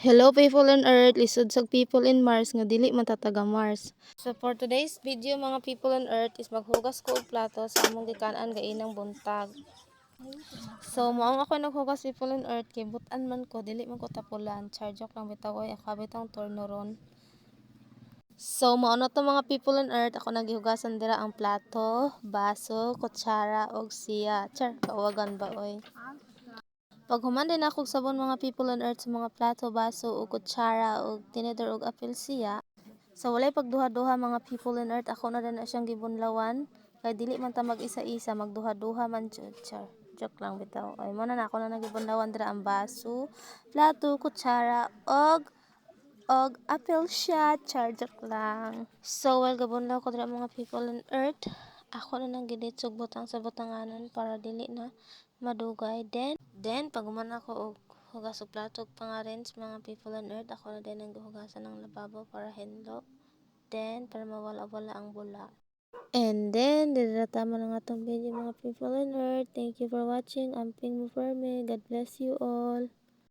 Hello people on earth, lisod sa people in Mars nga dili man ta taga Mars. So for today's video mga people on earth is maghugas ko og plato sa among gikanan gainang buntag. So mao ako naghugas people on earth kay butan man ko dili man ko tapulan. Charge lang bitaw oy akabitang torno ron. So mao na to mga people on earth ako nagihugasan dira ang plato, baso, kutsara og siya. Char kawagan ba oy. Pag human din ako og sabon mga people on earth sa mga plato, baso, ug kutsara, ug tinidor ug apil siya. Sa walay pagduha-duha mga people on earth, ako na din na siyang gibunlawan. Kay dili man ta mag-isa-isa, magduha-duha man jud. Char. Joke lang bitaw. Ay mo na na ako na nagibunlawan dira ang baso, plato, kutsara, og og apple siya. Char. Joke lang. So, well, gabunlaw ko dira mga people on earth. Ako na nang giditsog butang sa butanganan para dili na madugay. Then, then pag human ako og hugas og plato og pangarens mga people on earth, ako na din ang hugasan ng lababo para henlo. Then, para mawala-wala ang bula. And then, dito tama na nga tong video mga people on earth. Thank you for watching. Amping mo for me. God bless you all.